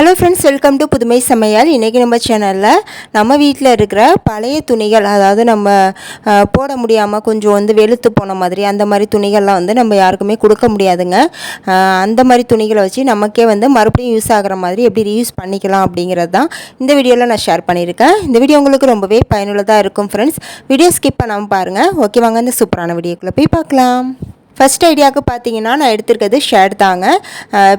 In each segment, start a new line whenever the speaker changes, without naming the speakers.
Hello friends welcome to புதுமை சமையல் இன்றைக்கி நம்ம சேனலில் நம்ம வீட்டில் இருக்கிற பழைய துணிகள் அதாவது நம்ம போட முடியாமல் கொஞ்சம் வந்து வெளுத்து போன மாதிரி அந்த மாதிரி துணிகள்லாம் வந்து நம்ம யாருக்குமே கொடுக்க முடியாதுங்க. அந்த மாதிரி துணிகளை வச்சு நமக்கே வந்து மறுபடியும் யூஸ் ஆகிற மாதிரி எப்படி ரீயூஸ் பண்ணிக்கலாம் அப்படிங்கிறது தான் இந்த வீடியோவில் நான் ஷேர் பண்ணியிருக்கேன். இந்த வீடியோ உங்களுக்கு ரொம்பவே பயனுள்ளதாக இருக்கும் ஃப்ரெண்ட்ஸ் வீடியோ ஸ்கிப் பண்ணாமல் பாருங்கள் ஓகே வாங்க இந்த சூப்பரான வீடியோக்குள்ளே போய் பார்க்கலாம். ஃபஸ்ட் ஐடியாவுக்கு பார்த்தீங்கன்னா நான் எடுத்திருக்கிறது ஷர்ட் தாங்க.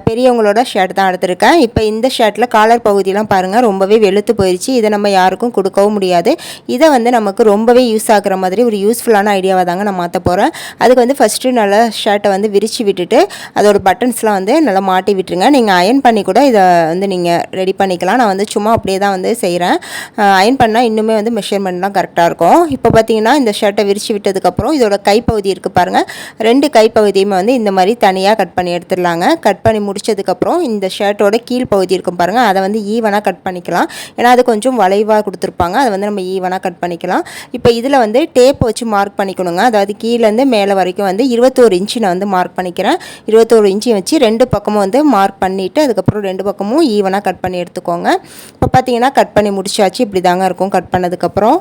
பெரியவங்களோட ஷர்ட் தான் எடுத்திருக்கேன். இப்போ இந்த ஷர்ட்டில் காலர் பகுதியெலாம் பாருங்கள் ரொம்பவே வெளுத்து போயிடுச்சு இதை நம்ம யாருக்கும் கொடுக்கவும் முடியாது. இதை வந்து நமக்கு ரொம்பவே யூஸ் ஆகுற மாதிரி ஒரு யூஸ்ஃபுல்லான ஐடியாவை தாங்க நான் மாற்ற போகிறேன் அதுக்கு வந்து ஃபஸ்ட்டு நல்லா ஷர்ட்டை வந்து விரித்து விட்டுட்டு அதோட பட்டன்ஸ்லாம் வந்து நல்லா மாட்டி விட்டுருங்க. நீங்கள் அயன் பண்ணி கூட இதை வந்து நீங்கள் ரெடி பண்ணிக்கலாம். நான் வந்து சும்மா அப்படியே தான் வந்து செய்கிறேன் அயன் பண்ணால் இன்னுமே வந்து மெஷர்மெண்ட்லாம் கரெக்டாக இருக்கும். இப்போ பார்த்தீங்கன்னா இந்த ஷர்ட்டை விரித்து விட்டதுக்கப்புறம் இதோட கைப்பகுதி இருக்குது பாருங்கள் ரெண்டு கைப்பகுதியுமே வந்து இந்த மாதிரி தனியாக கட் பண்ணி எடுத்துடலாங்க. கட் பண்ணி முடிச்சதுக்கப்புறம் இந்த ஷர்ட்டோட கீழ் பகுதி இருக்கும் பாருங்கள் அதை வந்து ஈவனாக கட் பண்ணிக்கலாம். ஏன்னா அது கொஞ்சம் வளைவாக கொடுத்துருப்பாங்க. அதை வந்து நம்ம ஈவனாக கட் பண்ணிக்கலாம். இப்போ இதில் வந்து டேப் வச்சு மார்க் பண்ணிக்கணுங்க. அதாவது கீழேருந்து மேலே வரைக்கும் வந்து இருபத்தோரு இன்ச்சு நான் வந்து மார்க் பண்ணிக்கிறேன். இருபத்தோரு இன்ச்சு வச்சு ரெண்டு பக்கமும் வந்து மார்க் பண்ணிவிட்டு அதுக்கப்புறம் ரெண்டு பக்கமும் ஈவனாக கட் பண்ணி எடுத்துக்கோங்க. இப்போ பார்த்தீங்கன்னா கட் பண்ணி முடிச்சாச்சு. இப்படி தாங்க இருக்கும். கட் பண்ணதுக்கப்புறம்.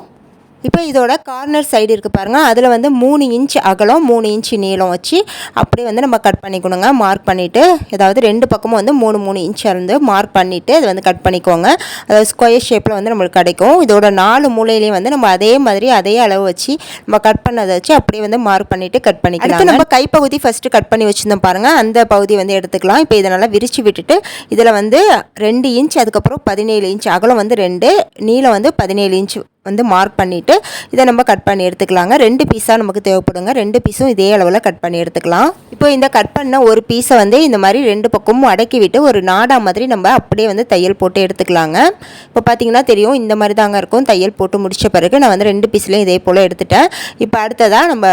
இப்போ இதோட கார்னர் சைடு இருக்குது பாருங்கள் அதில் வந்து மூணு இன்ச் அகலம் மூணு இன்ச் நீளம் வச்சு அப்படியே வந்து நம்ம கட் பண்ணிக்கணுங்க. மார்க் பண்ணிவிட்டு ஏதாவது ரெண்டு பக்கமும் வந்து மூணு மூணு இன்ச் இருந்து மார்க் பண்ணிவிட்டு அதை வந்து கட் பண்ணிக்கோங்க. அதாவது ஸ்கொயர் ஷேப்பில் வந்து நம்மளுக்கு கிடைக்கும். இதோட நாலு மூலையிலையும் வந்து நம்ம அதே மாதிரி அதே அளவு வச்சு நம்ம கட் பண்ணதை வச்சு அப்படியே வந்து மார்க் பண்ணிவிட்டு கட் பண்ணிக்கலாம் நம்ம கைப்பகுதி ஃபஸ்ட்டு கட் பண்ணி வச்சுருந்தோம் பாருங்கள் அந்த பகுதி வந்து எடுத்துக்கலாம். இப்போ இதை நல்லா விரித்து விட்டுட்டு இதில் வந்து ரெண்டு இன்ச் அதுக்கப்புறம் பதினேழு இன்ச் அகலம் வந்து ரெண்டு நீளம் வந்து பதினேழு இன்ச் வந்து மார்க் பண்ணிவிட்டு இதை நம்ம கட் பண்ணி எடுத்துக்கலாங்க. ரெண்டு பீஸாக நமக்கு தேவைப்படுங்க. ரெண்டு பீஸும் இதே அளவில் கட் பண்ணி எடுத்துக்கலாம். இப்போ இந்த கட் பண்ண ஒரு பீஸை வந்து இந்த மாதிரி ரெண்டு பக்கமும் அடக்கி விட்டு ஒரு நாடா மாதிரி நம்ம அப்படியே வந்து தையல் போட்டு எடுத்துக்கலாங்க. இப்போ பார்த்தீங்கன்னா தெரியும் இந்த மாதிரி தாங்க இருக்கும். தையல் போட்டு முடித்த பிறகு நான் வந்து ரெண்டு பீஸ்லையும் இதே போல் எடுத்துட்டேன். இப்போ அடுத்ததாக நம்ம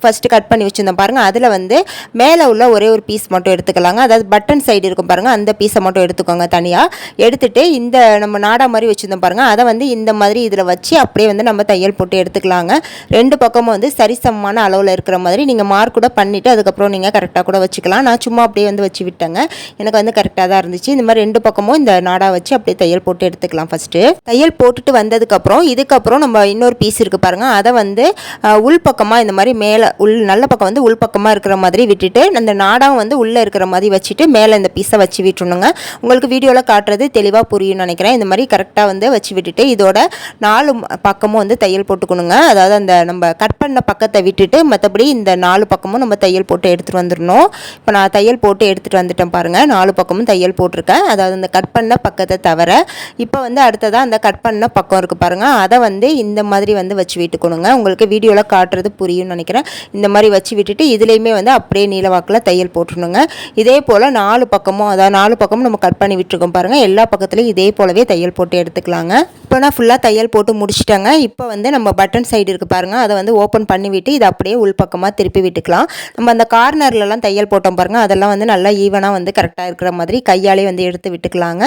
ஃபஸ்ட்டு கட் பண்ணி வச்சுருந்தோம் பாருங்கள் அதில் வந்து மேலே உள்ள ஒரே ஒரு பீஸ் மட்டும் எடுத்துக்கலாங்க. அதாவது பட்டன் சைடு இருக்கும் பாருங்கள் அந்த பீஸை மட்டும் எடுத்துக்கோங்க தனியாக எடுத்துகிட்டு இந்த நம்ம நாடா மாதிரி வச்சுருந்தோம் பாருங்கள் அதை வந்து இந்த மாதிரி இதில் வச்சு அப்படியே வந்து நம்ம தையல் போட்டு எடுத்துக்கலாங்க. ரெண்டு பக்கமும் வந்து சரிசமமான அளவில் இருக்கிற மாதிரி நீங்கள் மார்க் கூட பண்ணிவிட்டு அதுக்கப்புறம் நீங்கள் கரெக்டாக கூட வச்சுக்கலாம். நான் சும்மா அப்படியே வந்து வச்சு விட்டேங்க. எனக்கு வந்து கரெக்டாக தான் இருந்துச்சு. இந்த மாதிரி ரெண்டு பக்கமும் இந்த நாடா வச்சு அப்படியே தையல் போட்டு எடுத்துக்கலாம் ஃபஸ்ட்டு தையல் போட்டுட்டு வந்ததுக்கப்புறம் இதுக்கப்புறம் நம்ம இன்னொரு பீஸ் இருக்குது பாருங்கள் அதை வந்து உள் பக்கமாக இந்த மாதிரி மேலே உள் நல்ல பக்கம் வந்து உள் பக்கமாக இருக்கிற மாதிரி விட்டுட்டு அந்த நாடாவும் வந்து உள்ளே இருக்கிற மாதிரி வச்சுட்டு மேலே இந்த பீஸை வச்சு விட்டுணுங்க உங்களுக்கு வீடியோவில் காட்டுறது தெளிவாக புரியும்னு நினைக்கிறேன். இந்த மாதிரி கரெக்டாக வந்து வச்சு விட்டுட்டு இதோட நாலு பக்கமும் வந்து தையல் போட்டுக்கணுங்க. அதாவது அந்த நம்ம கட் பண்ண பக்கத்தை விட்டுட்டு மற்றபடி இந்த நாலு பக்கமும் நம்ம தையல் போட்டு எடுத்துகிட்டு வந்துடணும் இப்போ நான் தையல் போட்டு எடுத்துகிட்டு வந்துட்டேன் பாருங்கள் நாலு பக்கமும் தையல் போட்டிருக்கேன். அதாவது அந்த கட் பண்ண பக்கத்தை தவிர இப்போ வந்து அடுத்ததாக அந்த கட் பண்ண பக்கம் இருக்குது பாருங்கள் அதை வந்து இந்த மாதிரி வந்து வச்சு விட்டுக்கணுங்க. உங்களுக்கு வீடியோவில் காட்டுறது புரியும்னு நினைக்கிறேன். இந்த மாதிரி வச்சு விட்டுட்டு இதுலேயுமே வந்து அப்படியே நீளவாக்கில் தையல் போட்டுருணுங்க இதே போல் நாலு பக்கமும் அதாவது நாலு பக்கமும் நம்ம கட் பண்ணி விட்டுருக்கோம் பாருங்கள் எல்லா பக்கத்துலையும் இதே போலவே தையல் போட்டு எடுத்துக்கலாங்க. இப்போ நான் ஃபுல்லாக தையல் போட்டு முடிச்சு முடிச்சிட்டாங்க. இப்போ வந்து நம்ம பட்டன் சைடு இருக்குது பாருங்கள் அதை வந்து ஓப்பன் பண்ணி விட்டு இதை அப்படியே உள்பக்கமாக திருப்பி விட்டுக்கலாம். நம்ம அந்த கார்னர்லலாம் தையல் போட்டோம் பாருங்கள் அதெல்லாம் வந்து நல்லா ஈவனாக வந்து கரெக்டாக இருக்கிற மாதிரி கையாலே வந்து எடுத்து விட்டுக்கலாங்க.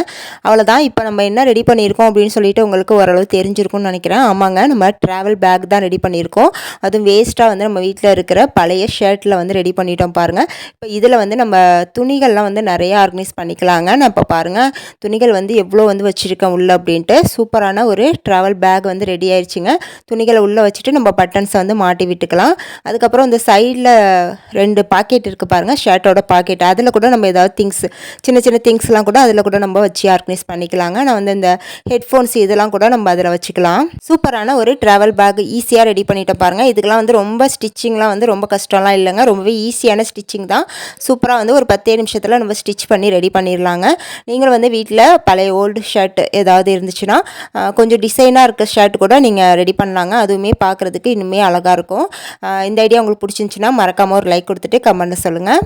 அவ்வளோதான் இப்போ நம்ம என்ன ரெடி பண்ணியிருக்கோம் அப்படின்னு சொல்லிட்டு உங்களுக்கு ஓரளவு தெரிஞ்சிருக்கும்னு நினைக்கிறேன். ஆமாங்க. நம்ம ட்ராவல் பேக் தான் ரெடி பண்ணியிருக்கோம். அதுவும் வேஸ்ட்டாக வந்து நம்ம வீட்டில் இருக்கிற பழைய ஷர்ட்டில் வந்து ரெடி பண்ணிட்டோம் பாருங்கள் இப்போ இதில் வந்து நம்ம துணிகள்லாம் வந்து நிறைய ஆர்கனைஸ் பண்ணிக்கலாங்க. நான் இப்போ பாருங்கள் துணிகள் வந்து எவ்வளோ வந்து வச்சுருக்கேன் உள்ள அப்படின்ட்டு. சூப்பரான ஒரு ட்ராவல் பேக் வந்து வந்து ரெடி ஆயிடுச்சுங்க துணிகளை உள்ளே வச்சுட்டு நம்ம பட்டன்ஸை வந்து மாட்டி விட்டுக்கலாம். அதுக்கப்புறம் இந்த சைடில் ரெண்டு பாக்கெட் இருக்குது பாருங்கள் ஷர்ட்டோட பாக்கெட் அதில் கூட நம்ம ஏதாவது திங்ஸ் சின்ன சின்ன திங்ஸ்லாம் கூட அதில் கூட நம்ம வச்சு ஆர்கனைஸ் பண்ணிக்கலாங்க. நான் வந்து இந்த ஹெட்ஃபோன்ஸ் இதெல்லாம் கூட நம்ம அதில் வச்சுக்கலாம். சூப்பரான ஒரு ட்ராவல் பேக் ஈஸியாக ரெடி பண்ணிட்டு பாருங்கள் இதுக்கெல்லாம் வந்து ரொம்ப ஸ்டிச்சிங்லாம் வந்து ரொம்ப கஷ்டம்லாம் இல்லைங்க. ரொம்பவே ஈஸியான ஸ்டிச்சிங் தான். சூப்பராக வந்து ஒரு பத்தே நிமிஷத்தில் நம்ம ஸ்டிச் பண்ணி ரெடி பண்ணிடலாங்க. நீங்களும் வந்து வீட்டில் பழைய ஓல்டு ஷர்ட் ஏதாவது இருந்துச்சுன்னா கொஞ்சம் டிசைனாக இருக்க ஷர்ட் கூட நீங்கள் ரெடி பண்ணலாங்க. அதுவுமே பார்க்குறதுக்கு இன்னுமே அழகாக இருக்கும். இந்த ஐடியா உங்களுக்கு பிடிச்சிருந்துச்சின்னா மறக்காமல் ஒரு லைக் கொடுத்துட்டு கமெண்ட்டில் சொல்லுங்கள்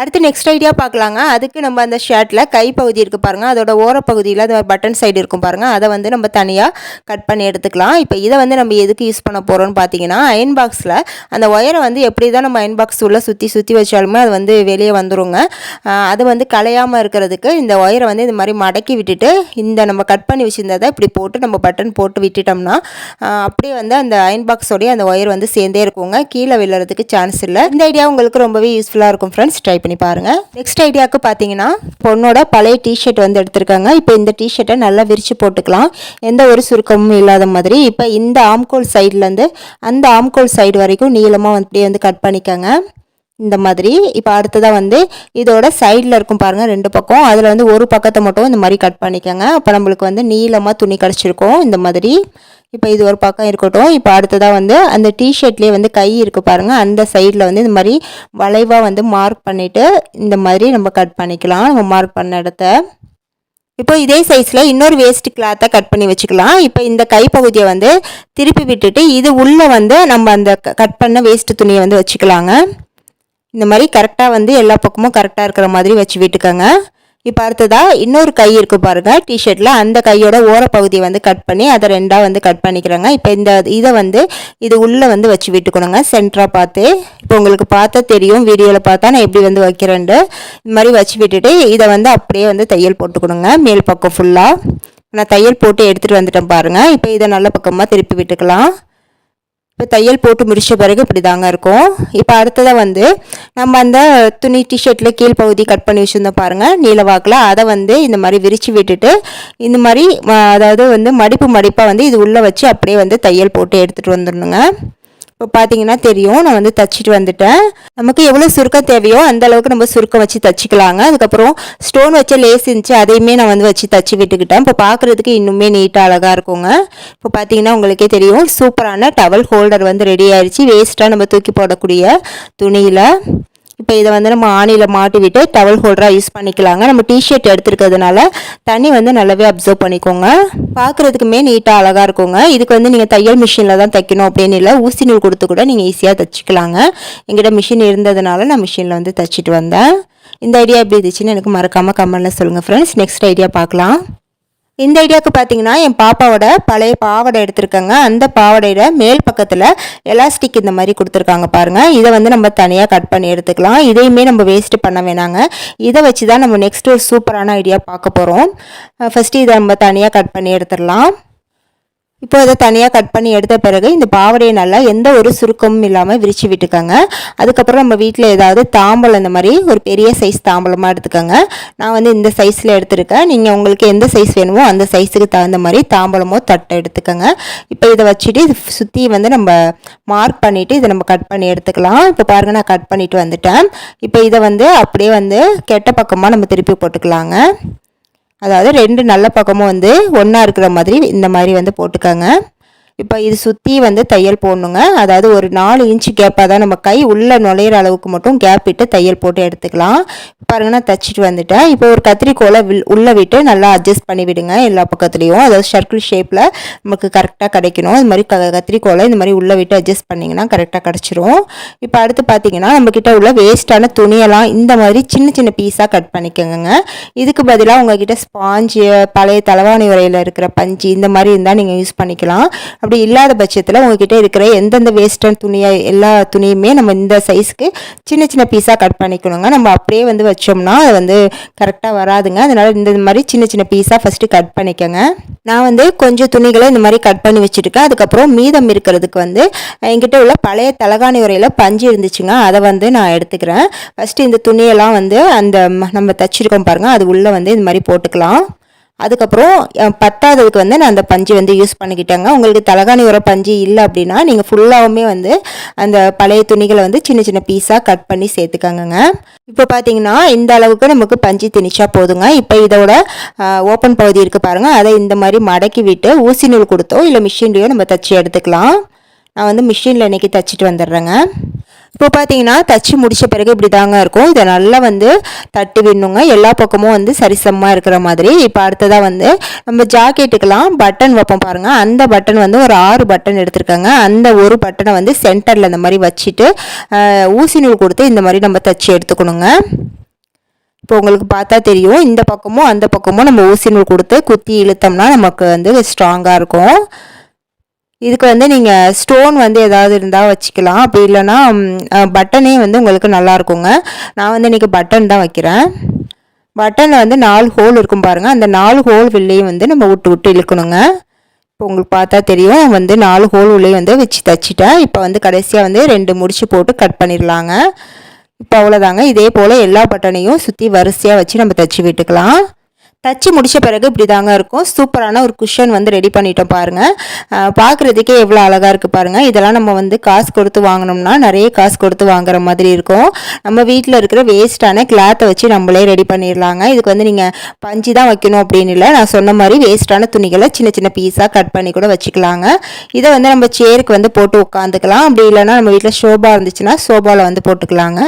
அடுத்து நெக்ஸ்ட் ஐடியா பார்க்கலாங்க. அதுக்கு நம்ம அந்த ஷர்ட்டில் கைப்பகுதி இருக்குது பாருங்கள் அதோட ஓரப்பகுதியில் அந்த பட்டன் சைடு இருக்கும் பாருங்கள் அதை வந்து நம்ம தனியாக கட் பண்ணி எடுத்துக்கலாம். இப்போ இதை வந்து நம்ம எதுக்கு யூஸ் பண்ண போகிறோம்னு பார்த்தீங்கன்னா அயன் பாக்ஸில் அந்த ஒயரை வந்து எப்படி தான் நம்ம அயன் பாக்ஸ் உள்ளே சுற்றி சுற்றி வச்சாலுமே அது வந்து வெளியே வந்துருங்க. அது வந்து கலையாமல் இருக்கிறதுக்கு இந்த ஒயரை வந்து இந்த மாதிரி மடக்கி விட்டுட்டு இந்த நம்ம கட் பண்ணி வச்சுருந்ததை இப்படி போட்டு நம்ம பட்டன் போட்டு விட்டுட்டோம்னா அப்படியே வந்து அந்த அயன் பாக்ஸோடய அந்த ஒயர் வந்து சேர்ந்தே இருக்குங்க. கீழே விழுறதுக்கு சான்ஸ் இல்லை. இந்த ஐடியா உங்களுக்கு ரொம்பவே யூஸ்ஃபுல்லாக இருக்கும் ஃப்ரெண்ட்ஸ் ட்ரை பண்ணி பாருங்கள் நெக்ஸ்ட் ஐடியாவுக்கு பார்த்தீங்கன்னா பொண்ணோட பழைய டிஷர்ட் வந்து எடுத்திருக்காங்க. இப்போ இந்த டிஷர்ட்டை நல்லா விரித்து போட்டுக்கலாம். எந்த ஒரு சுருக்கமும் இல்லாத மாதிரி. இப்போ இந்த ஆம்கோல் சைட்லேருந்து அந்த ஆம்கோல் சைடு வரைக்கும் நீளமாக அப்படியே வந்து கட் பண்ணிக்கோங்க. இந்த மாதிரி. இப்போ அடுத்ததாக வந்து இதோட சைடில் இருக்கும் பாருங்கள் ரெண்டு பக்கம். அதில் வந்து ஒரு பக்கத்தை மட்டும் இந்த மாதிரி கட் பண்ணிக்கோங்க. அப்போ நம்மளுக்கு வந்து நீளமாக துணி கிடச்சிருக்கும். இந்த மாதிரி. இப்போ இது ஒரு பக்கம் இருக்கட்டும். இப்போ அடுத்ததாக வந்து அந்த டிஷர்ட்லேயே வந்து கை இருக்குது பாருங்கள் அந்த சைடில் வந்து இந்த மாதிரி வளைவாக வந்து மார்க் பண்ணிவிட்டு இந்த மாதிரி நம்ம கட் பண்ணிக்கலாம். நம்ம மார்க் பண்ண இடத்த. இப்போ இதே சைஸில் இன்னொரு வேஸ்ட் கிளாத்தை கட் பண்ணி வச்சுக்கலாம். இப்போ இந்த கைப்பகுதியை வந்து திருப்பி விட்டுட்டு இது உள்ளே வந்து நம்ம அந்த கட் பண்ண வேஸ்ட் துணியை வந்து வச்சுக்கலாங்க. இந்த மாதிரி கரெக்டாக வந்து எல்லா பக்கமும் கரெக்டாக இருக்கிற மாதிரி வச்சு விட்டுக்கோங்க. இப்போ அடுத்ததாக இன்னொரு கை இருக்குது பாருங்கள் டிஷர்ட்டில் அந்த கையோட ஓரப்பகுதியை வந்து கட் பண்ணி அதை ரெண்டாக வந்து கட் பண்ணிக்கிறேங்க. இப்போ இந்த இதை வந்து இது உள்ளே வந்து வச்சு விட்டுக்கணுங்க. சென்டராக பார்த்து. இப்போ உங்களுக்கு பார்த்தா தெரியும். வீடியோவில் பார்த்தா நான் எப்படி வந்து வைக்கிறேன்ட்டு. இந்த மாதிரி வச்சு விட்டுட்டு இதை வந்து அப்படியே வந்து தையல் போட்டுக்கணுங்க. மேல் பக்கம் ஃபுல்லாக நான் தையல் போட்டு எடுத்துகிட்டு வந்துட்டேன் பாருங்கள் இப்போ இதை நல்ல பக்கமாக திருப்பி விட்டுக்கலாம். இப்போ தையல் போட்டு முடித்த பிறகு இப்படி தாங்க இருக்கும். இப்போ அடுத்ததாக வந்து நம்ம அந்த துணி டிஷர்ட்டில் கீழ்ப்பகுதி கட் பண்ணி வச்சுருந்தோம் பாருங்கள் நீலவாக்கில் அதை வந்து இந்த மாதிரி விரித்து விட்டுட்டு இந்த மாதிரி அதாவது வந்து மடிப்பு மடிப்பாக வந்து இது உள்ளே வச்சு அப்படியே வந்து தையல் போட்டு எடுத்துகிட்டு வந்துடணுங்க. இப்போ பார்த்தீங்கன்னா தெரியும் நான் வந்து தச்சுட்டு வந்துட்டேன். நமக்கு எவ்வளோ சுருக்கம் தேவையோ அந்த அளவுக்கு நம்ம சுருக்கம் வச்சு தச்சுக்கலாங்க. அதுக்கப்புறம் ஸ்டோன் வச்ச லேஸ் இருந்துச்சு அதையுமே நான் வந்து வச்சு தச்சு விட்டுக்கிட்டேன். இப்போ பார்க்குறதுக்கு இன்னுமே நீட்டாக அழகாக இருக்குங்க. இப்போ பார்த்தீங்கன்னா உங்களுக்கே தெரியும் சூப்பரான டவல் ஹோல்டர் வந்து ரெடி ஆயிடுச்சு வேஸ்ட்டாக நம்ம தூக்கி போடக்கூடிய துணியில். இப்போ இதை வந்து நம்ம ஆணியில் மாட்டி விட்டு டவல் ஹோல்டராக யூஸ் பண்ணிக்கலாங்க. நம்ம டிஷர்ட் எடுத்துருக்கிறதுனால தண்ணி வந்து நல்லாவே அப்சர்வ் பண்ணிக்கோங்க. பார்க்குறதுக்குமே நீட்டாக அழகாக இருக்குங்க. இதுக்கு வந்து நீங்கள் தையல் மிஷினில் தான் தைக்கணும் அப்படின்னு இல்லை ஊசி நூல் கொடுத்து கூட நீங்கள் ஈஸியாக தைச்சிக்கலாங்க. எங்கிட்ட மிஷின் இருந்ததுனால நான் மிஷினில் வந்து தைச்சிட்டு வந்தேன். இந்த ஐடியா எப்படி இருந்துச்சுன்னு எனக்கு மறக்காமல் கமெண்ட்டில் சொல்லுங்கள் ஃப்ரெண்ட்ஸ் நெக்ஸ்ட் ஐடியா பார்க்கலாம். இந்த ஐடியாவுக்கு பார்த்தீங்கன்னா என் பாப்பாவோட பழைய பாவடை எடுத்திருக்கேங்க. அந்த பாவடையில் மேல் பக்கத்தில் எலாஸ்டிக் இந்த மாதிரி கொடுத்துருக்காங்க பாருங்கள் இதை வந்து நம்ம தனியாக கட் பண்ணி எடுத்துக்கலாம். இதையுமே நம்ம வேஸ்ட்டு பண்ண வேணாங்க. இதை வச்சு தான் நம்ம நெக்ஸ்ட் ஒரு சூப்பரான ஐடியா பார்க்க போகிறோம் ஃபஸ்ட்டு இதை நம்ம தனியாக கட் பண்ணி எடுத்துடலாம். இப்போ அதை தனியாக கட் பண்ணி எடுத்த பிறகு இந்த பாவடையை நல்லா எந்த ஒரு சுருக்கமும் இல்லாமல் விரித்து விட்டுக்கோங்க. அதுக்கப்புறம் நம்ம வீட்டில் ஏதாவது தாம்பலம் இந்த மாதிரி ஒரு பெரிய சைஸ் தாம்பலமாக எடுத்துக்கோங்க. நான் வந்து இந்த சைஸில் எடுத்துருக்கேன். நீங்கள் உங்களுக்கு எந்த சைஸ் வேணுமோ அந்த சைஸுக்கு தகுந்த மாதிரி தாம்பலமோ தட்டை எடுத்துக்கோங்க. இப்போ இதை வச்சுட்டு இது சுற்றி வந்து நம்ம மார்க் பண்ணிவிட்டு இதை நம்ம கட் பண்ணி எடுத்துக்கலாம். இப்போ பாருங்கள் நான் கட் பண்ணிவிட்டு வந்துட்டேன். இப்போ இதை வந்து அப்படியே வந்து கெட்ட பக்கமாக நம்ம திருப்பி போட்டுக்கலாங்க. அதாவது ரெண்டு நல்ல பக்கமும் வந்து ஒன்றா இருக்கிற மாதிரி இந்த மாதிரி வந்து போட்டுக்கோங்க. இப்போ இது சுற்றி வந்து தையல் போடணுங்க. அதாவது ஒரு நாலு இன்ச்சு கேப்பாக தான் நம்ம கை உள்ளே நுழையிற அளவுக்கு மட்டும் கேப் விட்டு தையல் போட்டு எடுத்துக்கலாம். பாருங்க நான் தைச்சிட்டு வந்துட்டேன். இப்போ ஒரு கத்திரிக்கோலை வில் உள்ளே விட்டு நல்லா அட்ஜஸ்ட் பண்ணி விடுங்க எல்லா பக்கத்துலேயும். அதாவது சர்க்கிள் ஷேப்பில் நமக்கு கரெக்டாக கிடைக்கணும். இது மாதிரி க கத்திரிக்கோலை இந்த மாதிரி உள்ளே விட்டு அட்ஜஸ்ட் பண்ணிங்கன்னா கரெக்டாக கிடச்சிரும். இப்போ அடுத்து பார்த்தீங்கன்னா நம்மக்கிட்ட உள்ள வேஸ்ட்டான துணியெல்லாம் இந்த மாதிரி சின்ன சின்ன பீஸாக கட் பண்ணிக்கோங்க இதுக்கு பதிலாக உங்ககிட்ட ஸ்பாஞ்சு பழைய தலைவாணி உரையில் இருக்கிற பஞ்சு இந்த மாதிரி இருந்தால் நீங்கள் யூஸ் பண்ணிக்கலாம். அப்படி இல்லாத பட்சத்தில் உங்ககிட்ட இருக்கிற எந்தெந்த வேஸ்டர்ன் துணியை எல்லா துணியுமே நம்ம இந்த சைஸ்க்கு சின்ன சின்ன பீஸாக கட் பண்ணிக்கணுங்க. நம்ம அப்படியே வந்து வச்சோம்னா அது வந்து கரெக்டாக வராதுங்க. அதனால் இந்த மாதிரி சின்ன சின்ன பீஸாக ஃபஸ்ட்டு கட் பண்ணிக்கோங்க. நான் வந்து கொஞ்சம் துணிகளை இந்த மாதிரி கட் பண்ணி வச்சுருக்கேன். அதுக்கப்புறம் மீதம் இருக்கிறதுக்கு வந்து என்கிட்ட உள்ள பழைய தலகாணி உரையில் பஞ்சு இருந்துச்சுங்க. அதை வந்து நான் எடுத்துக்கிறேன். ஃபஸ்ட்டு இந்த துணியெல்லாம் வந்து அந்த நம்ம தச்சிருக்கோம் பாருங்கள் அது உள்ளே வந்து இந்த மாதிரி போட்டுக்கலாம். அதுக்கப்புறம் பத்தாததுக்கு வந்து நான் அந்த பஞ்சு வந்து யூஸ் பண்ணிக்கிட்டேங்க. உங்களுக்கு தலகாணி உர பஞ்சு இல்லை அப்படின்னா நீங்கள் ஃபுல்லாகவுமே வந்து அந்த பழைய துணிகளை வந்து சின்ன சின்ன பீஸாக கட் பண்ணி சேர்த்துக்கோங்க இப்போ பார்த்தீங்கன்னா இந்த அளவுக்கு நமக்கு பஞ்சு திணிச்சா போதுங்க. இப்போ இதோட ஓப்பன் பகுதி இருக்குது பாருங்கள் அதை இந்த மாதிரி மடக்கி விட்டு ஊசி நூல் கொடுத்தோ இல்லை மிஷின்லேயோ நம்ம தச்சு எடுத்துக்கலாம். நான் வந்து மிஷினில் இன்றைக்கி தச்சுட்டு வந்துடுறேங்க. இப்போ பார்த்தீங்கன்னா தச்சு முடித்த பிறகு இப்படி தாங்க இருக்கும். இதை நல்லா வந்து தட்டு விடணுங்க. எல்லா பக்கமும் வந்து சரிசமமாக இருக்கிற மாதிரி. இப்போ அடுத்ததாக வந்து நம்ம ஜாக்கெட்டுக்கெல்லாம் பட்டன் வைப்போம் பாருங்கள் அந்த பட்டன் வந்து ஒரு ஆறு பட்டன் எடுத்திருக்காங்க. அந்த ஒரு பட்டனை வந்து சென்டரில் இந்த மாதிரி வச்சுட்டு ஊசி நூல் கொடுத்து இந்த மாதிரி நம்ம தச்சு எடுத்துக்கணுங்க. இப்போ உங்களுக்கு பார்த்தா தெரியும். இந்த பக்கமும் அந்த பக்கமும் நம்ம ஊசி நூல் கொடுத்து குத்தி இழுத்தோம்னா நமக்கு வந்து ஸ்ட்ராங்காக இருக்கும். இதுக்கு வந்து நீங்கள் ஸ்டோன் வந்து ஏதாவது இருந்தால் வச்சுக்கலாம். அப்படி இல்லைன்னா பட்டனே வந்து உங்களுக்கு நல்லா இருக்குங்க. நான் வந்து இன்றைக்கி பட்டன் தான் வைக்கிறேன். பட்டனில் வந்து நாலு ஹோல் இருக்கும் பாருங்கள் அந்த நாலு ஹோல் வெளிலையும் வந்து நம்ம விட்டு விட்டு இழுக்கணுங்க. இப்போ உங்களுக்கு பார்த்தா தெரியும். வந்து நாலு ஹோல் உள்ளே வந்து வச்சு தச்சிட்டேன். இப்போ வந்து கடைசியாக வந்து ரெண்டு முடிச்சு போட்டு கட் பண்ணிடலாங்க. இப்போ அவ்வளோதாங்க இதே போல் எல்லா பட்டனையும் சுற்றி வரிசையாக வச்சு நம்ம தைச்சி விட்டுக்கலாம். தச்சு முடித்த பிறகு இப்படி தாங்க இருக்கும். சூப்பரான ஒரு குஷன் வந்து ரெடி பண்ணிட்டோம் பாருங்கள் பார்க்குறதுக்கே எவ்வளோ அழகாக இருக்குது பாருங்கள் இதெல்லாம் நம்ம வந்து காசு கொடுத்து வாங்கினோம்னா நிறைய காசு கொடுத்து வாங்குற மாதிரி இருக்கும். நம்ம வீட்டில் இருக்கிற வேஸ்ட்டான கிளாத்தை வச்சு நம்மளே ரெடி பண்ணிடலாங்க. இதுக்கு வந்து நீங்கள் பஞ்சு தான் வைக்கணும் அப்படின்னு இல்லை. நான் சொன்ன மாதிரி வேஸ்ட்டான துணிகளை சின்ன சின்ன பீஸாக கட் பண்ணி கூட வச்சுக்கலாங்க. இதை வந்து நம்ம சேருக்கு வந்து போட்டு உட்காந்துக்கலாம் அப்படி இல்லைன்னா நம்ம வீட்டில் ஷோபா இருந்துச்சுன்னா சோபாவில் வந்து போட்டுக்கலாங்க.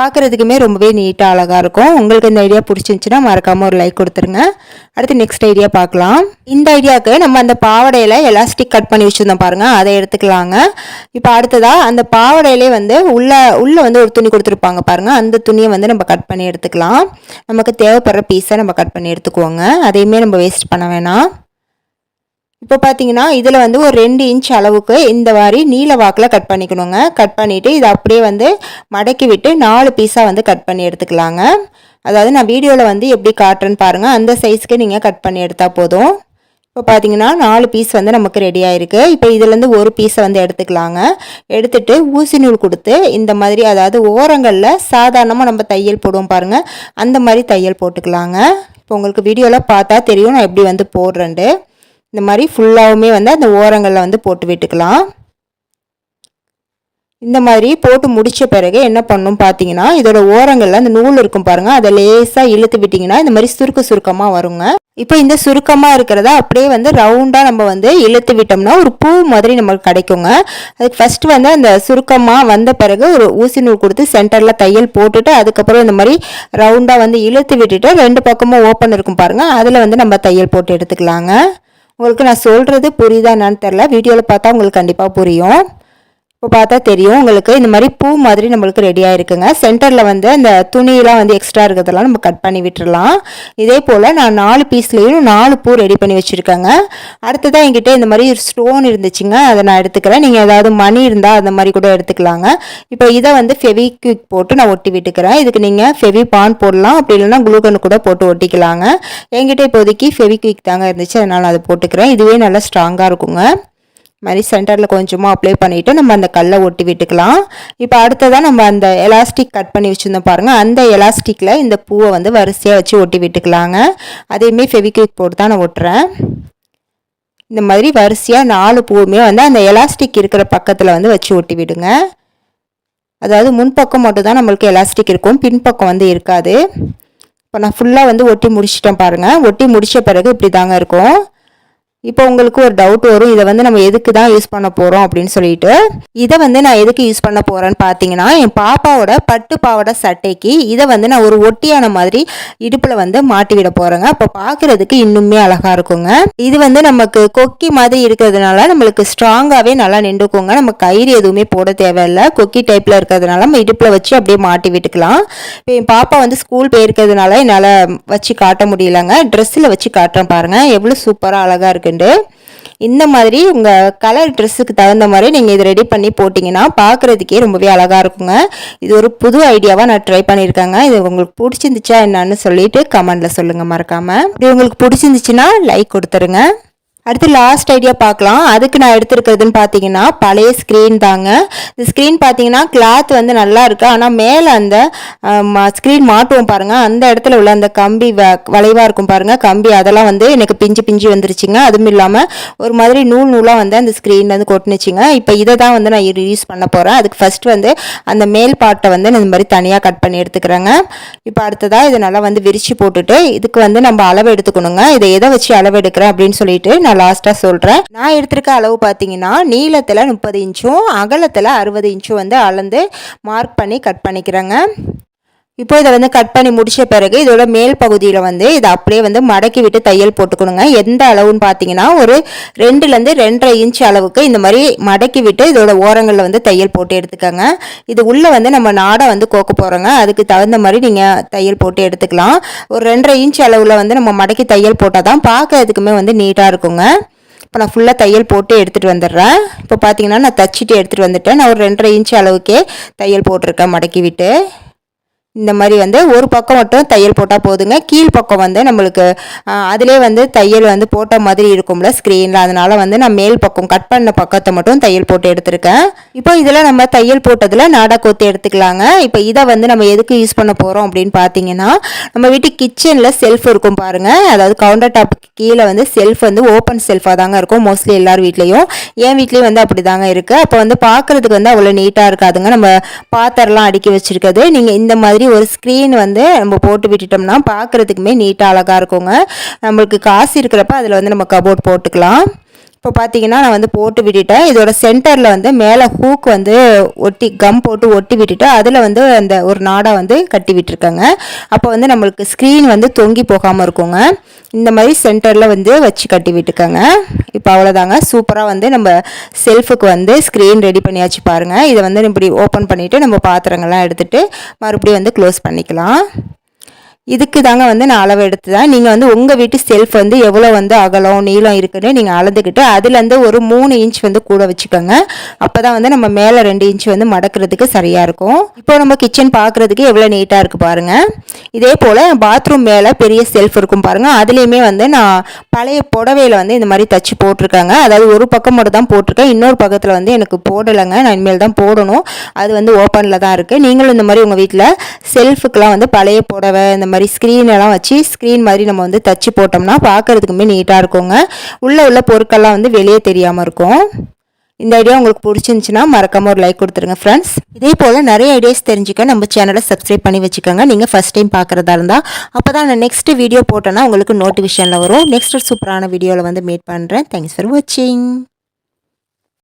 பார்க்குறதுக்குமே ரொம்பவே நீட்டாக அழகாக இருக்கும். உங்களுக்கு இந்த ஐடியா பிடிச்சிருந்துச்சுன்னா மறக்காமல் ஒரு லைக் கொடுத்துருங்க. அடுத்து நெக்ஸ்ட் ஐடியா பார்க்கலாம். இந்த ஐடியாவுக்கு நம்ம அந்த பாவடையில் எலாஸ்டிக் கட் பண்ணி வச்சுருந்தோம் பாருங்கள் அதை எடுத்துக்கலாங்க. இப்போ அடுத்ததாக அந்த பாவடையிலே வந்து உள்ள உள்ளே வந்து ஒரு துணி கொடுத்துருப்பாங்க பாருங்கள் அந்த துணியை வந்து நம்ம கட் பண்ணி எடுத்துக்கலாம். நமக்கு தேவைப்படுற பீஸை நம்ம கட் பண்ணி எடுத்துக்குவோங்க. அதையுமே நம்ம வேஸ்ட் பண்ண வேணாம். இப்போ பார்த்தீங்கன்னா இதில் வந்து ஒரு ரெண்டு இன்ச் அளவுக்கு இந்த மாதிரி நீல வாக்கில் கட் பண்ணிக்கணுங்க. கட் பண்ணிவிட்டு இதை அப்படியே வந்து மடக்கி விட்டு நாலு பீஸாக வந்து கட் பண்ணி எடுத்துக்கலாங்க. அதாவது நான் வீடியோவில் வந்து எப்படி காட்டுறேன்னு பாருங்கள் அந்த சைஸ்க்கு நீங்கள் கட் பண்ணி எடுத்தால் போதும். இப்போ பார்த்தீங்கன்னா நாலு பீஸ் வந்து நமக்கு ரெடி ஆயிருக்கு. இப்போ இதுலேருந்து ஒரு பீஸை வந்து எடுத்துக்கலாங்க. எடுத்துட்டு ஊசி நூல் கொடுத்து இந்த மாதிரி அதாவது ஓரங்களில் சாதாரணமாக நம்ம தையல் போடுவோம் பாருங்கள் அந்த மாதிரி தையல் போட்டுக்கலாங்க. இப்போ உங்களுக்கு வீடியோவில் பார்த்தா தெரியும் நான் எப்படி வந்து போடுறேன்ட்டு. இந்த மாதிரி ஃபுல்லாகவுமே வந்து அந்த ஓரங்களில் வந்து போட்டு விட்டுக்கலாம். இந்த மாதிரி போட்டு முடித்த பிறகு என்ன பண்ணும் பார்த்தீங்கன்னா இதோட ஓரங்களில் அந்த நூல் இருக்கும் பாருங்கள் அதை லேசாக இழுத்து விட்டிங்கன்னா இந்த மாதிரி சுருக்க சுருக்கமாக வருங்க. இப்போ இந்த சுருக்கமாக இருக்கிறத அப்படியே வந்து ரவுண்டாக நம்ம வந்து இழுத்து விட்டோம்னா ஒரு பூ மாதிரி நமக்கு கிடைக்குங்க. அதுக்கு ஃபஸ்ட்டு வந்து அந்த சுருக்கமாக வந்த பிறகு ஒரு ஊசி நூல் கொடுத்து சென்டரில் தையல் போட்டுட்டு அதுக்கப்புறம் இந்த மாதிரி ரவுண்டாக வந்து இழுத்து விட்டுட்டு ரெண்டு பக்கமும் ஓப்பன் இருக்கும் பாருங்கள் அதில் வந்து நம்ம தையல் போட்டு எடுத்துக்கலாங்க. உங்களுக்கு நான் சொல்கிறது புரியுதா என்னான்னு தெரில வீடியோவில் பார்த்தா உங்களுக்கு கண்டிப்பாக புரியும். இப்போ பார்த்தா தெரியும். உங்களுக்கு இந்த மாதிரி பூ மாதிரி நம்மளுக்கு ரெடியாக இருக்குங்க சென்டரில் வந்து அந்த துணியெலாம் வந்து எக்ஸ்ட்ரா இருக்கிறதெல்லாம் நம்ம கட் பண்ணி விட்டுடலாம் இதே போல் நான் நாலு பீஸ்லேயும் நாலு பூ ரெடி பண்ணி வச்சுருக்கேங்க. அடுத்ததாக என்கிட்ட இந்த மாதிரி ஒரு ஸ்டோன் இருந்துச்சுங்க. அதை நான் எடுத்துக்கிறேன். நீங்கள் ஏதாவது மணி இருந்தால் அந்த மாதிரி கூட எடுத்துக்கலாங்க. இப்போ இதை வந்து ஃபெவிக்விக் போட்டு நான் ஒட்டி விட்டுக்கிறேன். இதுக்கு நீங்கள் ஃபெவி பான் போடலாம். அப்படி இல்லைன்னா குளூகன் கூட போட்டு ஒட்டிக்கலாங்க. என்கிட்ட இப்போதைக்கு ஃபெவிக்விக் தாங்க இருந்துச்சு. அதனால் அதை போட்டுக்கிறேன். இதுவே நல்லா ஸ்ட்ராங்காக இருக்குங்க. மாதிரி சென்டரில் கொஞ்சமாக அப்ளை பண்ணிவிட்டு நம்ம அந்த கல்லை ஒட்டி விட்டுக்கலாம். இப்போ அடுத்ததாக நம்ம அந்த எலாஸ்டிக் கட் பண்ணி வச்சுருந்தோம் பாருங்கள் அந்த எலாஸ்டிக்கில் இந்த பூவை வந்து வரிசையாக வச்சு ஒட்டி விட்டுக்கலாங்க. அதையுமே ஃபெவிக்விக் போட்டு தான் நான் ஒட்டுறேன். இந்த மாதிரி வரிசையாக நாலு பூவுமே வந்து அந்த எலாஸ்டிக் இருக்கிற பக்கத்தில் வந்து வச்சு ஒட்டி விடுங்க. அதாவது முன்பக்கம் மட்டும் தான் நம்மளுக்கு எலாஸ்டிக் இருக்கும். பின்பக்கம் வந்து இருக்காது. இப்போ நான் ஃபுல்லாக வந்து ஒட்டி முடிச்சிட்டேன் பாருங்கள் ஒட்டி முடித்த பிறகு இப்படி தாங்க இருக்கும். இப்போ உங்களுக்கு ஒரு டவுட் வரும் இதை வந்து நம்ம எதுக்கு தான் யூஸ் பண்ண போகிறோம் அப்படின்னு சொல்லிட்டு இதை வந்து நான் எதுக்கு யூஸ் பண்ண போகிறேன்னு பார்த்தீங்கன்னா என் பாப்பாவோட பட்டு பாவாடை சட்டைக்கு இதை வந்து நான் ஒரு ஒட்டியான மாதிரி இடுப்பில் வந்து மாட்டி விட போகிறேங்க அப்போ பார்க்குறதுக்கு இன்னுமே அழகாக இருக்குங்க. இது வந்து நமக்கு கொக்கி மாதிரி இருக்கிறதுனால நம்மளுக்கு ஸ்ட்ராங்காகவே நல்லா நின்றுக்குங்க. நம்ம கயிறு எதுவுமே போட தேவையில்லை. கொக்கி டைப்பில் இருக்கிறதுனால நம்ம இடுப்பில் வச்சு அப்படியே மாட்டி விட்டுக்கலாம். இப்போ என் பாப்பா வந்து ஸ்கூல் போயிருக்கிறதுனால என்னால் வச்சு காட்ட முடியலங்க. ட்ரெஸ்ஸில் வச்சு காட்டுறேன் பாருங்கள் எவ்வளோ சூப்பராக அழகாக இருக்குது இருக்குண்டு இந்த மாதிரி உங்கள் கலர் ட்ரெஸ்ஸுக்கு தகுந்த மாதிரி நீங்கள் இது ரெடி பண்ணி போட்டிங்கன்னா பார்க்குறதுக்கே ரொம்பவே அழகாக இருக்குங்க. இது ஒரு புது ஐடியாவாக நான் ட்ரை பண்ணியிருக்கேங்க. இது உங்களுக்கு பிடிச்சிருந்துச்சா என்னான்னு சொல்லிட்டு கமெண்டில் சொல்லுங்கள் மறக்காமல் இது உங்களுக்கு பிடிச்சிருந்துச்சுன்னா லைக் கொடுத்துருங்க. அடுத்து லாஸ்ட் ஐடியா பார்க்கலாம். அதுக்கு நான் எடுத்துருக்கிறதுன்னு பார்த்தீங்கன்னா பழைய ஸ்க்ரீன் தாங்க. இந்த ஸ்க்ரீன் பார்த்தீங்கன்னா கிளாத் வந்து நல்லா இருக்குது ஆனால் மேலே அந்த ஸ்க்ரீன் மாட்டுவோம் பாருங்கள் அந்த இடத்துல உள்ள அந்த கம்பி வ வளைவாக இருக்கும் பாருங்கள் கம்பி அதெல்லாம் வந்து எனக்கு பிஞ்சு பிஞ்சு வந்துருச்சுங்க. அதுவும் இல்லாமல் ஒரு மாதிரி நூல் நூலாக வந்து அந்த ஸ்க்ரீன் வந்து கொட்டுனுச்சுங்க. இப்போ இதை தான் வந்து நான் யூஸ் பண்ண போகிறேன் அதுக்கு ஃபஸ்ட் வந்து அந்த மேல் பாட்டை வந்து நான் இந்த மாதிரி தனியாக கட் பண்ணி எடுத்துக்கிறேங்க. இப்போ அடுத்ததாக இதை நல்லா வந்து விரித்து போட்டுட்டு இதுக்கு வந்து நம்ம அளவு எடுத்துக்கணுங்க. இதை எதை வச்சு அளவு எடுக்கிறேன் அப்படின்னு சொல்லிட்டு நான் நான் லாஸ்ட்டாக சொல்கிறேன் நான் எடுத்திருக்க அளவு பார்த்தீங்கன்னா நீளத்தில் முப்பது இன்ச்சும் அகலத்தில் அறுபது இன்ச்சும் வந்து அளந்து மார்க் பண்ணி கட் பண்ணிக்கிறேங்க. இப்போ இதை வந்து கட் பண்ணி முடித்த பிறகு இதோட மேல் பகுதியில் வந்து இதை அப்படியே வந்து மடக்கி விட்டு தையல் போட்டுக்கணுங்க. எந்த அளவுன்னு பார்த்தீங்கன்னா ஒரு ரெண்டுலேருந்து ரெண்டரை இன்ச் அளவுக்கு இந்த மாதிரி மடக்கி விட்டு இதோட ஓரங்களில் வந்து தையல் போட்டு எடுத்துக்கோங்க. இது உள்ளே வந்து நம்ம நாடை வந்து கோக்க போகிறோங்க அதுக்கு தகுந்த மாதிரி நீங்கள் தையல் போட்டு எடுத்துக்கலாம். ஒரு ரெண்டரை இன்ச் அளவில் வந்து நம்ம மடக்கி தையல் போட்டால் தான் பார்க்கறதுக்குமே வந்து நீட்டாக இருக்குங்க. இப்போ நான் ஃபுல்லாக தையல் போட்டு எடுத்துகிட்டு வந்துடுறேன். இப்போ பார்த்தீங்கன்னா நான் தச்சிட்டு எடுத்துகிட்டு வந்துட்டேன். நான் ஒரு ரெண்டரை இன்ச் அளவுக்கே தையல் போட்டிருக்கேன் மடக்கி விட்டு. இந்த மாதிரி வந்து ஒரு பக்கம் மட்டும் தையல் போட்டால் போதுங்க. கீழ் பக்கம் வந்து நம்மளுக்கு அதிலே வந்து தையல் வந்து போட்ட மாதிரி இருக்கும்ல ஸ்க்ரீனில் அதனால் வந்து நான் மேல் பக்கம் கட் பண்ண பக்கத்தை மட்டும் தையல் போட்டு எடுத்திருக்கேன். இப்போ இதில் நம்ம தையல் போட்டதில் நாடா கோத்து எடுத்துக்கலாங்க. இப்போ இதை வந்து நம்ம எதுக்கு யூஸ் பண்ண போகிறோம் அப்படின்னு பார்த்தீங்கன்னா நம்ம வீட்டு கிச்சனில் செல்ஃப் இருக்கும் பாருங்கள் அதாவது கவுண்டர் டாப்புக்கு கீழே வந்து செல்ஃப் வந்து ஓப்பன் செல்ஃபாக தாங்க இருக்கும். மோஸ்ட்லி எல்லார் வீட்லேயும். என் வீட்லேயும் வந்து அப்படி தாங்க இருக்குது அப்போ வந்து பார்க்குறதுக்கு வந்து அவ்வளோ நீட்டாக இருக்காதுங்க. நம்ம பாத்திரலாம் அடுக்கி வச்சுருக்கிறது. நீங்கள் இந்த மாதிரி மாதிரி ஒரு ஸ்க்ரீன் வந்து நம்ம போட்டு விட்டுட்டோம்னா பார்க்குறதுக்குமே நீட்டாக அழகாக இருக்குங்க. நம்மளுக்கு காசு இருக்கிறப்ப அதில் வந்து நம்ம கபோர்ட் போட்டுக்கலாம். இப்போ பார்த்தீங்கன்னா நான் வந்து போட்டு விட்டுட்டேன். இதோட சென்டரில் வந்து மேலே ஹூக் வந்து ஒட்டி கம் போட்டு ஒட்டி விட்டுட்டு அதில் வந்து அந்த ஒரு நாடாக வந்து கட்டி விட்டுருக்கேங்க. அப்போ வந்து நம்மளுக்கு ஸ்க்ரீன் வந்து தொங்கி போகாமல் இருக்குங்க. இந்த மாதிரி சென்டரில் வந்து வச்சு கட்டி விட்டுக்கோங்க. இப்போ அவ்வளோதாங்க சூப்பராக வந்து நம்ம செல்ஃபுக்கு வந்து ஸ்க்ரீன் ரெடி பண்ணியாச்சு பாருங்கள் இதை வந்து இப்படி ஓப்பன் பண்ணிவிட்டு நம்ம பாத்திரங்கள்லாம் எடுத்துகிட்டு மறுபடியும் வந்து க்ளோஸ் பண்ணிக்கலாம். இதுக்கு தாங்க வந்து நான் அளவு எடுத்து தான் நீங்கள் வந்து உங்கள் வீட்டு செல்ஃப் வந்து எவ்வளோ வந்து அகலம் நீளம் இருக்குன்னு நீங்கள் அளந்துக்கிட்டு அதுலேருந்து ஒரு மூணு இன்ச் வந்து கூட வச்சுக்கோங்க. அப்போ தான் வந்து நம்ம மேலே ரெண்டு இன்ச் வந்து மடக்கிறதுக்கு சரியாக இருக்கும். இப்போ நம்ம கிச்சன் பார்க்குறதுக்கு எவ்வளோ நீட்டாக இருக்குது பாருங்கள் இதே போல் பாத்ரூம் மேலே பெரிய செல்ஃப் இருக்கும் பாருங்கள் அதுலேயுமே வந்து நான் பழைய புடவையில் வந்து இந்த மாதிரி தச்சு போட்டிருக்காங்க. அதாவது ஒரு பக்கம் மட்டும் தான் போட்டிருக்கேன். இன்னொரு பக்கத்தில் வந்து எனக்கு போடலைங்க. நான் இனிமேல் தான் போடணும். அது வந்து ஓப்பனில் தான் இருக்குது நீங்களும் இந்த மாதிரி உங்கள் வீட்டில் செல்ஃபுக்கெலாம் வந்து பழைய புடவை இந்த மாதிரி ஸ்க்ரீன் எல்லாம் வச்சு ஸ்க்ரீன் மாதிரி நம்ம வந்து தச்சு போட்டோம்னா பார்க்குறதுக்குமே நீட்டாக இருக்குங்க. உள்ளே உள்ள பொருட்கள்லாம் வந்து வெளியே தெரியாமல் இருக்கும். இந்த ஐடியா உங்களுக்கு பிடிச்சிருந்துச்சின்னா மறக்காமல் ஒரு லைக் கொடுத்துருங்க ஃப்ரெண்ட்ஸ் இதே போல் நிறைய ஐடியாஸ் தெரிஞ்சுக்க நம்ம சேனலை சப்ஸ்கிரைப் பண்ணி வச்சுக்கோங்க. நீங்கள் ஃபஸ்ட் டைம் பார்க்குறதா இருந்தால் அப்போ தான் நான் நெக்ஸ்ட் வீடியோ போட்டேன்னா உங்களுக்கு நோட்டிஃபிகேஷனில் வரும். நெக்ஸ்ட் சூப்பரான வீடியோவில் வந்து மீட் பண்ணுறேன் தேங்க்ஸ் ஃபார் வாட்சிங்